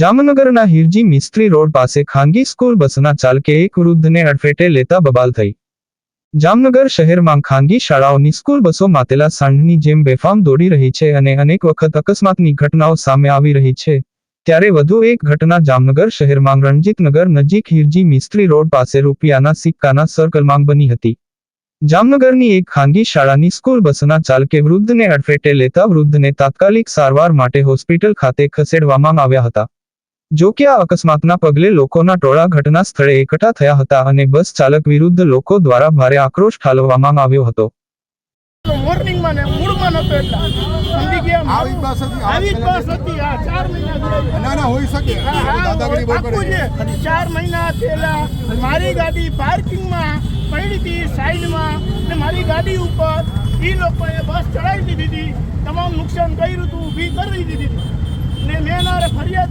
જામનગરના હિરજી મિસ્ત્રી રોડ પાસે ખાનગી સ્કૂલ બસના ચાલકે એક વૃદ્ધને અડફેટે લેતા બબાલ થઈ. જામનગર શહેરમાં ખાનગી શાળાઓની સ્કૂલ બસો માતેલા સાંઢની જેમ બેફામ દોડી રહી છે અને અનેક વખત અકસ્માતની ઘટનાઓ સામે આવી રહી છે. ત્યારે વધુ એક ઘટના જામનગર શહેરમાં રણજીતનગર નજીક હિરજી મિસ્ત્રી રોડ પાસે રૂપિયાના સિક્કાના સર્કલમાં બની હતી. જામનગરની એક ખાનગી શાળાની સ્કૂલ બસના ચાલકે વૃદ્ધને અડફેટે લેતા વૃદ્ધને તાત્કાલિક સારવાર માટે હોસ્પિટલ ખાતે ખસેડવામાં આવ્યા હતા. જો કે આ અકસ્માતના પગલે લોકોના ટોળા ઘટના સ્થળે એકઠા થયા હતા અને બસ ચાલક વિરુદ્ધ લોકો દ્વારા ભારે આક્રોશ ઠાલવવામાં આવ્યો હતો. મોર્નિંગમાં ને મૂળમાં નતો એટલા. સમજી ગયા આવી બસ હતી, આવી બસ હતી હા ચાર મહિના ના ના હોઈ શકે. હા, હા, દાદાગીરી બહુ કરે છે મહિના પહેલા મારી ગાડી પાર્કિંગમાં પડી હતી સાઈડમાં. ને મારી ગાડી ઉપર એ લોકોએ બસ ચડાવી દીધી હતી. તમામ નુકસાન કર્યું હતું ઊભી કરી દીધી હતી.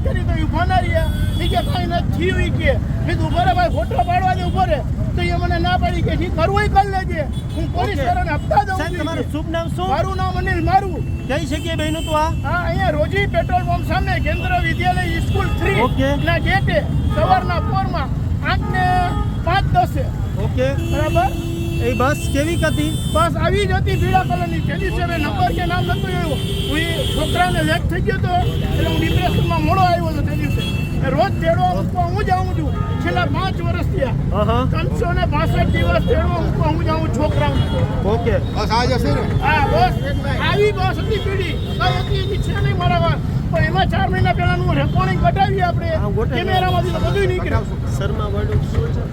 કરી તો ઊભા ના રહ્યા એ કે કાંઈ નથી થયું કે. કીધું ઊભો રે ભાઈ ફોટો પાડવા દે ઊભો રે તો એ મને ના પાડી કે નહીં કરવું હોય કરી લેજે. હું પોલીસ વાળાને હપ્તા દઉં છું તમારું શુભ નામ શું? મારું નામ અનિલ મારું. કહી શકીએ બન્યું તું આ. હા અહીંયા રોજી પેટ્રોલ પંપ સામે કેન્દ્ર વિદ્યાલય સ્કૂલ થ્રી. ના ગેટે સવારના પોરમાં આઠ ને પાંચ દસે. ઓકે. બરાબર? એ બસ કેવી હતી? બસ આવી જ હતી પીળા કલરની. તે છે નંબર કે નામ નતું આવ્યું. હું છોકરાને લેટ થઈ ગયો હતો એટલે હું ડિપ્રેશનમાં મોડો આવ્યો હતો તે દિવસે એ રોજ તેડવા મૂકવા હું જાઉં છું. છેલ્લા પાંચ વર્ષ થયા. ત્રણસો ને બાસઠ દિવસ તેડવા મૂકવા હું જાઉં છોકરાઓ ઓકે. બસ આ જશે ને? હા બસ. આવી બસ હતી પીડી કઈ હતી એની છે નહીં મારા વાત પણ એમાં ચાર મહિના પહેલાનું રેકોર્ડિંગ કઢાવી આપણે. કેમેરામાંથી તો બધું નીકળ્યું શર્મા વર્ડ શું છે?